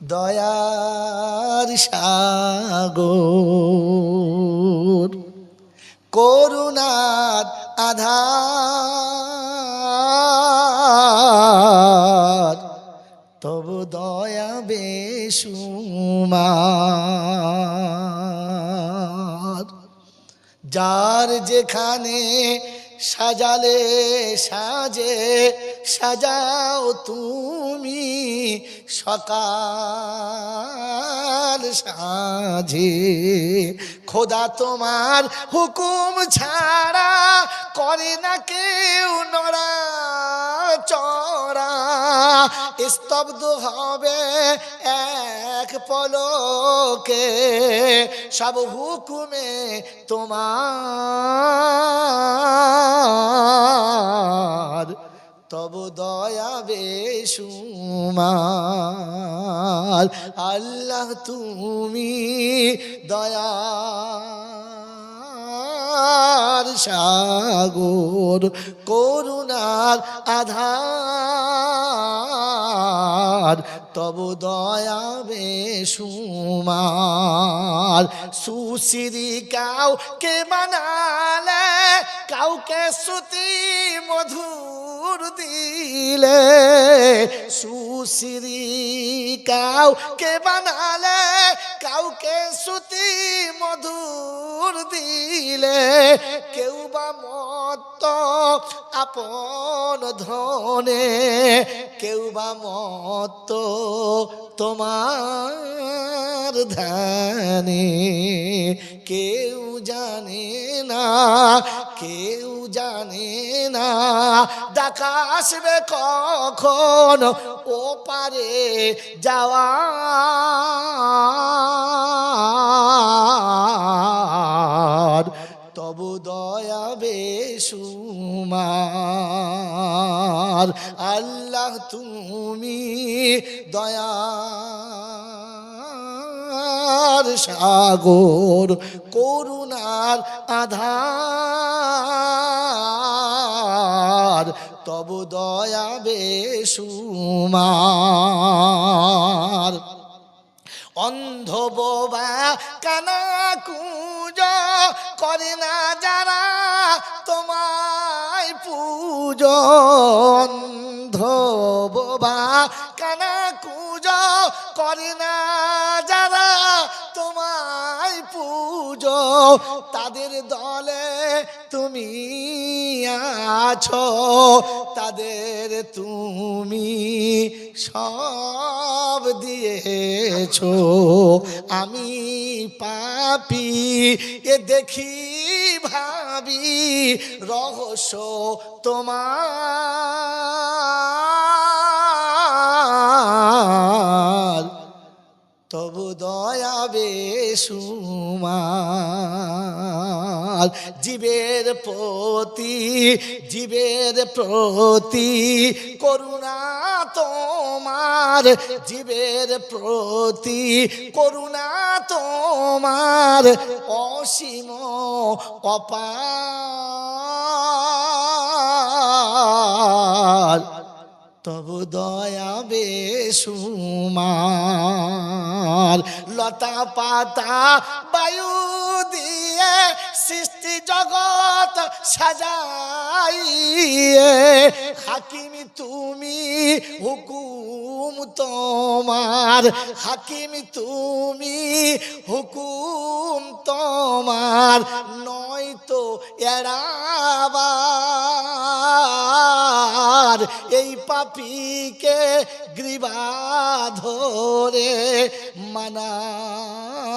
দয়ার সাগর করুণার আধার তবু দয়া বেসুমার যার যেখানে সাজালে সাজে সাজাও তুমি সকাল সাজে খোদা তোমার হুকুম ছাড়া করে না কেউ নড়া চড়া স্তব্ধ হবে এক পলকে, সব হুকুমে তোমার। তব দয়া বেশুমার আল্লাহ তুমি দয়া সাগর করুণার আধার। তব দয়া বেসুমার সুশ্রী কাউকে বানালে কাউকে শ্রুতি মধুর দিলে। সুশ্রী কাউকে বানালে কাউকে শ্রুতি মধুর দিলে। কেউ বা মত আপন ধনে কেউ বা মত তোমার ধানে কেউ জানে না, কেউ জানে না, দেখা আসবে কখন ও পারে যাওয়ার তবু দয়া বেসুমার আল্লাহ তুমি দয়ার সাগর, করুণার আধার। তব দয়া বেসুমার অন্ধ বোবা কানা কুজ করে না যারা তোমায় পুজ বোবা কানা কুজ করে না যারা তোমায় পুজ, তাদের দলে তুমি আছো, তাদের তুমি সব দিয়েছ? আমি পাপি এ দেখি ভাবি রহস্য তোমার। দয়া বেসুমার জীবের প্রতি জীবের প্রতি করুণা তোমার। জীবের প্রতি করুণা তোমার। অসীম অপার তবু দয়া বেসুমার লতা পাতা বায়ু দিয়ে সৃষ্টি জগৎ সাজাইয়ে। হাকিমি, তুমি হুকুম তোমার। হাকিমি, তুমি হুকুম তোমার। নয়তো এড়াবার এই পাপিকে গ্রীবা ধরে মানাও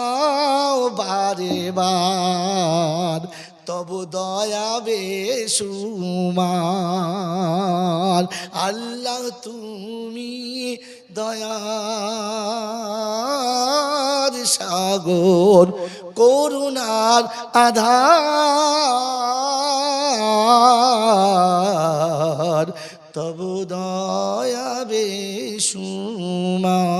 বারে বার। তবু দয়া বেসুমার আল্লাহ তুমি দয়ার সাগর, করুণার আধার। তবু দয়াবে বেসুমার